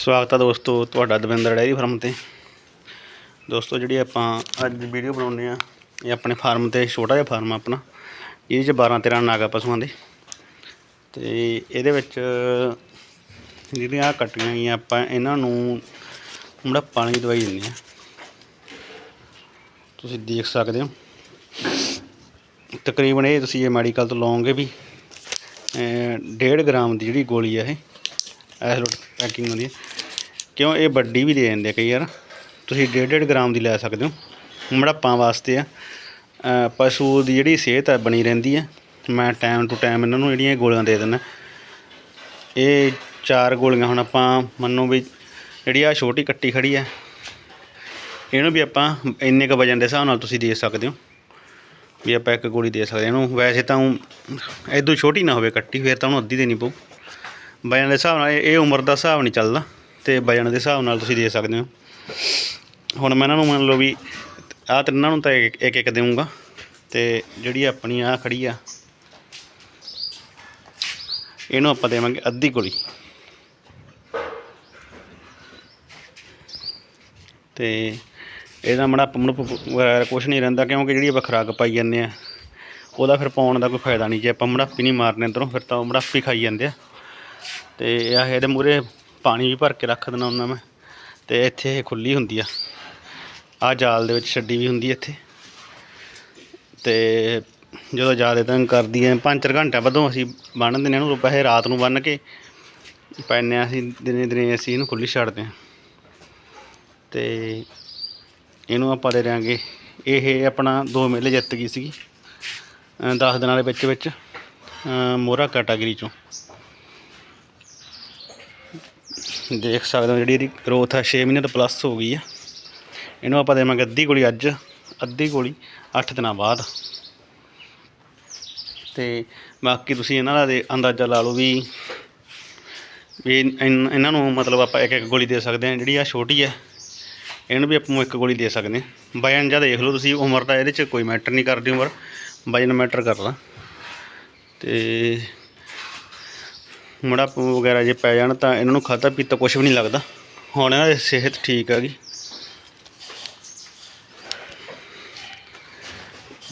ਸਵਾਗਤ ਹੈ ਦੋਸਤੋ ਤੁਹਾਡਾ ਦਵਿੰਦਰ ਡੈਰੀ ਫਾਰਮ ਤੇ। ਦੋਸਤੋ ਜਿਹੜੀ ਆਪਾਂ ਅੱਜ ਵੀਡੀਓ ਬਣਾਉਂਦੇ ਆ, ਇਹ ਆਪਣੇ ਫਾਰਮ ਤੇ ਛੋਟਾ ਜਿਹਾ ਫਾਰਮ ਆ ਆਪਣਾ ਇਹਦੇ ਚ 12 13 ਨਾਗਾ ਪਸ਼ੂਆਂ ਦੇ। ਤੇ ਇਹਦੇ ਵਿੱਚ ਜਿਹੜੀਆਂ ਆਹ ਕੱਟੀਆਂ ਗਈਆਂ, ਆਪਾਂ ਇਹਨਾਂ ਨੂੰ ਜਿਹੜਾ ਪਾਣੀ ਦਵਾਈ ਦਿੰਦੇ ਆ। ਤੁਸੀਂ ਦੇਖ ਸਕਦੇ ਹੋ। ਤਕਰੀਬਨ ਇਹ ਤੁਸੀਂ ਇਹ ਮੈਡੀਕਲ ਤੋਂ ਲਓਗੇ ਵੀ 1.5 ਗ੍ਰਾਮ ਦੀ ਜਿਹੜੀ ਗੋਲੀ ਆ ਇਹ ਇਸ ਪੈਕਿੰਗ ਹੁੰਦੀ ਹੈ ਕਿਉਂ ਇਹ ਵੱਡੀ ਵੀ ਦੇ ਦਿੰਦੇ ਆ ਕਈ ਵਾਰ। ਤੁਸੀਂ 1.5 ਗ੍ਰਾਮ ਦੀ ਲੈ ਸਕਦੇ ਹੋ। ਮੜਾਪਾਂ ਵਾਸਤੇ ਆ। ਪਸ਼ੂ ਦੀ ਜਿਹੜੀ ਸਿਹਤ ਹੈ ਬਣੀ ਰਹਿੰਦੀ ਹੈ ਮੈਂ ਟਾਈਮ ਟੂ ਟਾਈਮ ਇਹਨਾਂ ਨੂੰ ਜਿਹੜੀਆਂ ਗੋਲੀਆਂ ਦੇ ਦਿੰਦਾ। ਇਹ ਚਾਰ ਗੋਲੀਆਂ ਹੁਣ ਆਪਾਂ ਮੰਨੋ ਵੀ ਜਿਹੜੀ ਆ ਛੋਟੀ ਕੱਟੀ ਖੜੀ ਹੈ ਇਹਨੂੰ ਵੀ ਆਪਾਂ ਇੰਨੇ ਕ ਵਜਨ ਦੇ ਹਿਸਾਬ ਨਾਲ ਤੁਸੀਂ ਦੇ ਸਕਦੇ ਹੋ। ਵੀ ਆਪਾਂ ਇੱਕ ਗੋਲੀ ਦੇ ਸਕਦੇ ਇਹਨੂੰ ਵੈਸੇ ਤਾਂ ਇਦੋਂ ਛੋਟੀ ਨਾ ਹੋਵੇ ਕੱਟੀ, ਫਿਰ ਤਾਂ ਉਹਨੂੰ ਅੱਧੀ ਦੇਣੀ ਪਊ। ਵਜਨ ਦੇ ਹਿਸਾਬ ਨਾਲ ਇਹ ਉਮਰ ਦਾ ਹਿਸਾਬ ਨਹੀਂ ਚੱਲਦਾ। ਤੇ ਵਜਨ ਦੇ ਹਿਸਾਬ ਨਾਲ ਤੁਸੀਂ ਦੇ ਸਕਦੇ ਹੋ। ਹੁਣ ਮੈਂ ਇਹਨਾਂ ਨੂੰ ਮੰਨ ਲਓ ਵੀ ਆਹ ਤਿੰਨਾਂ ਨੂੰ ਤਾਂ ਇੱਕ ਇੱਕ ਇੱਕ ਦੇਵਾਂਗਾ ਤੇ ਜਿਹੜੀ ਆਪਣੀ ਆ ਖੜੀ ਆ, ਇਹਨੂੰ ਆਪਾਂ ਦੇਵਾਂਗੇ ਅੱਧੀ ਗੋਲੀ। ਤੇ ਇਹਦਾ ਮੜਾ ਪੰਮਣ ਵਗੈਰਾ ਕੁਛ ਨਹੀਂ ਰਹਿੰਦਾ, ਕਿਉਂਕਿ ਜਿਹੜੀ ਆਪਾਂ ਖੁਰਾਕ ਪਾਈ ਜਾਂਦੇ ਆ, ਉਹਦਾ ਫਿਰ ਪਾਉਣ ਦਾ ਕੋਈ ਫਾਇਦਾ ਨਹੀਂ। ਜੇ ਆਪਾਂ ਮੜਾਪੀ ਨਹੀਂ ਮਾਰਨੇ ਅੰਦਰੋਂ, ਫਿਰ ਤਾਂ ਉਹ ਮੜਾਪੀ ਖਾਈ ਜਾਂਦੇ ਆ। ਤੇ ਇਹ ਇਹਦੇ ਮੂਰੇ ਪਾਣੀ ਵੀ ਭਰ ਕੇ ਰੱਖ ਦਿੰਦਾ ਉਹਨਾਂ ਮੈਂ, ਤੇ ਇੱਥੇ ਇਹ ਖੁੱਲੀ ਹੁੰਦੀ ਆ। ਆ ਜਾਲ ਦੇ ਵਿੱਚ ਛੱਡੀ ਵੀ ਹੁੰਦੀ ਇੱਥੇ। ਤੇ ਜਦੋਂ ਜ਼ਿਆਦਾ ਤੰਗ ਕਰਦੀ ਹੈ ਪੰਜ ਚਾਰ ਘੰਟਿਆਂ ਬਾਅਦੋਂ ਅਸੀਂ ਬੰਨ੍ਹ ਦਿੰਦੇ ਹਾਂ ਇਹਨੂੰ ਵੈਸੇ ਰਾਤ ਨੂੰ ਬੰਨ੍ਹ ਕੇ ਪੈਂਦੇ ਹਾਂ ਅਸੀਂ, ਦਿਨੇ ਦਿਨੇ ਅਸੀਂ ਇਹਨੂੰ ਖੁੱਲੀ ਛੱਡਦੇ ਹਾਂ। ਤੇ ਇਹਨੂੰ ਆਪਾਂ ਦੇ ਦਿਆਂਗੇ, ਇਹ ਆਪਣਾ ਦੋ ਮੇਲੇ ਜਿੱਤ ਗਈ ਸੀਗੀ। 10 ਦਿਨਾਂ ਦੇ ਵਿੱਚ ਵਿੱਚ ਮੋਹਰਾ ਕੈਟਾਗਰੀ ਚੋਂ। ਦੇਖ ਸਕਦੇ ਹੋ ਜਿਹੜੀ ਇਹਦੀ ਗਰੋਥ ਹੈ 6 ਮਹੀਨੇ ਤੋਂ ਪਲੱਸ ਹੋ ਗਈ ਆ। ਇਹਨੂੰ ਆਪਾਂ ਦੇਵਾਂਗੇ ਅੱਧੀ ਗੋਲੀ ਅੱਜ, ਅੱਧੀ ਗੋਲੀ 8 ਦਿਨਾਂ ਬਾਅਦ। ਤੇ ਬਾਕੀ ਤੁਸੀਂ ਇਹਨਾਂ ਦਾ ਅੰਦਾਜ਼ਾ ਲਾ ਲਓ ਵੀ ਵੀ ਇਹਨਾਂ ਨੂੰ ਮਤਲਬ ਆਪਾਂ ਇੱਕ ਇੱਕ ਗੋਲੀ ਦੇ ਸਕਦੇ ਹਾਂ, ਜਿਹੜੀ ਆ ਛੋਟੀ ਹੈ ਇਹਨੂੰ ਵੀ ਆਪਾਂ ਇੱਕ ਗੋਲੀ ਦੇ ਸਕਦੇ ਹਾਂ। ਵਜਨ ਜਾਂ ਦੇਖ ਲਓ ਤੁਸੀਂ, ਉਮਰ ਦਾ ਇਹਦੇ 'ਚ ਕੋਈ ਮੈਟਰ ਨਹੀਂ ਕਰਦੀ ਉਮਰ ਵਜਨ ਮੈਟਰ ਕਰਦਾ। ਤੇ ਮੋੜਾਪਾ ਵਗੈਰਾ ਜੇ ਪੈ ਜਾਣ ਤਾਂ ਇਹਨਾਂ ਨੂੰ ਖਾਧਾ ਪੀਤਾ ਕੁਝ ਵੀ ਨਹੀਂ ਲੱਗਦਾ। ਹੁਣ ਇਹਨਾਂ ਦੀ ਸਿਹਤ ਠੀਕ ਹੈਗੀ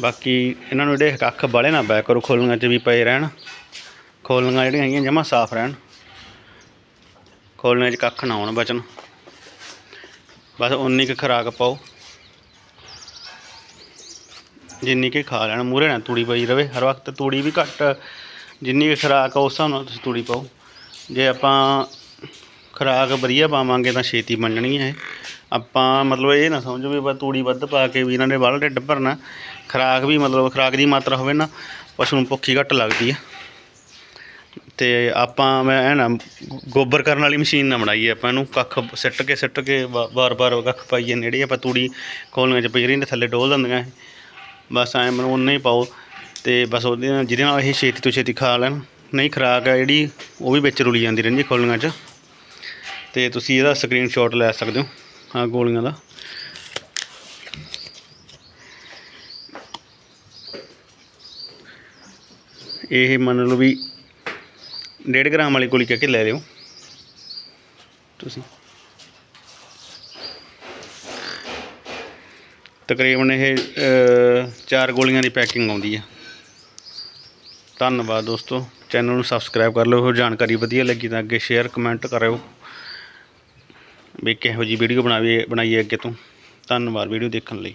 ਬਾਕੀ ਇਹਨਾਂ ਨੂੰ ਜਿਹੜੇ ਅੱਖ ਬਾਲੇ ਨਾ ਬੈ ਕਰੋ ਖੋਲਣੀਆਂ 'ਚ ਵੀ ਪਏ ਰਹਿਣ। ਖੋਲਣੀਆਂ ਜਿਹੜੀਆਂ ਹੈਗੀਆਂ ਜਮਾ ਸਾਫ਼ ਰਹਿਣ। ਖੋਲਣੇ 'ਚ ਕੱਖ ਨਾ ਆਉਣ ਬਚਣ। ਬਸ ਉਨੀ ਕੁ ਖੁਰਾਕ ਪਾਓ। ਜਿੰਨੀ ਕਿ ਖਾ ਲੈਣ। ਮੂਰੇ ਨਾ ਤੂੜੀ ਪਈ ਰਵੇ। ਹਰ ਵਕਤ ਤੂੜੀ ਵੀ ਘੱਟ ਜਿੰਨੀ ਕੁ ਖੁਰਾਕ ਆ, ਉਸ ਹਿਸਾਬ ਨਾਲ ਤੁਸੀਂ ਤੂੜੀ ਪਾਓ। ਜੇ ਆਪਾਂ ਖੁਰਾਕ ਵਧੀਆ ਪਾਵਾਂਗੇ ਤਾਂ ਛੇਤੀ ਮੰਨਣੀ ਹੈ ਇਹ। ਆਪਾਂ ਮਤਲਬ ਇਹ ਨਾ ਸਮਝੋ ਵੀ ਬਸ ਤੂੜੀ ਵੱਧ ਪਾ ਕੇ ਵੀ ਇਹਨਾਂ ਨੇ ਬਾਹਲਾ ਢਿੱਡ ਭਰਨਾ, ਖੁਰਾਕ ਵੀ ਮਤਲਬ ਖੁਰਾਕ ਦੀ ਮਾਤਰਾ ਹੋਵੇ ਨਾ, ਪਸ਼ੂ ਨੂੰ ਭੁੱਖੀ ਘੱਟ ਲੱਗਦੀ ਹੈ ਤੇ ਆਪਾਂ ਮੈਂ ਐ ਨਾ, ਗੋਬਰ ਕਰਨ ਵਾਲੀ ਮਸ਼ੀਨ ਨਾ ਬਣਾਈਏ ਆਪਾਂ ਇਹਨੂੰ, ਕੱਖ ਸਿੱਟ ਕੇ ਸਿੱਟ ਕੇ ਵਾਰ-ਵਾਰ ਕੱਖ ਪਾਈਏ ਨੇੜੇ, ਆਪਾਂ ਤੂੜੀ ਕੋਲੀਆਂ 'ਚ ਪਈ ਰਹਿੰਦੇ, ਥੱਲੇ ਡੋਲ ਦਿੰਦੀਆਂ ਇਹ। ਬਸ ਐਂ ਮੈਨੂੰ ਉਨਾ ਹੀ ਪਾਓ। ਤੇ ਬਸ ਉਹਦੇ ਨਾਲ ਜਿਹਦੇ ਨਾਲ ਇਹ ਛੇਤੀ ਤੋਂ ਛੇਤੀ ਖਾ ਲੈਣ, ਨਹੀਂ ਖੁਰਾਕ ਆ ਜਿਹੜੀ, ਉਹ ਵੀ ਵਿੱਚ ਰੁਲੀ ਜਾਂਦੀ ਰਹਿੰਦੀ ਖੋਲੀਆਂ 'ਚ। ਤੇ ਤੁਸੀਂ ਇਹਦਾ ਸਕਰੀਨਸ਼ਾਟ ਲੈ ਸਕਦੇ ਹੋ ਆ ਗੋਲੀਆਂ ਦਾ। ਇਹ ਮੰਨ ਲਓ ਵੀ 1.5 ਗ੍ਰਾਮ ਵਾਲੀ ਗੋਲੀ ਕਹਿ ਕੇ ਲੈ ਲਿਓ। ਤੁਸੀਂ। ਤਕਰੀਬਨ ਇਹ ਚਾਰ ਗੋਲੀਆਂ ਦੀ ਪੈਕਿੰਗ ਆਉਂਦੀ ਹੈ। ਧੰਨਵਾਦ ਦੋਸਤੋ। ਚੈਨਲ ਨੂੰ ਸਬਸਕ੍ਰਾਈਬ ਕਰ ਲਓ, ਹੋਰ ਜਾਣਕਾਰੀ ਵਧੀਆ ਲੱਗੀ ਤਾਂ ਅੱਗੇ ਸ਼ੇਅਰ ਕਮੈਂਟ ਕਰਿਓ। ਵੀ ਕਿਹੋ ਜੀ ਵੀਡੀਓ ਬਣਾਵੇ ਬਣਾਈਏ ਅੱਗੇ ਤੋਂ। ਧੰਨਵਾਦ ਵੀਡੀਓ ਦੇਖਣ ਲਈ।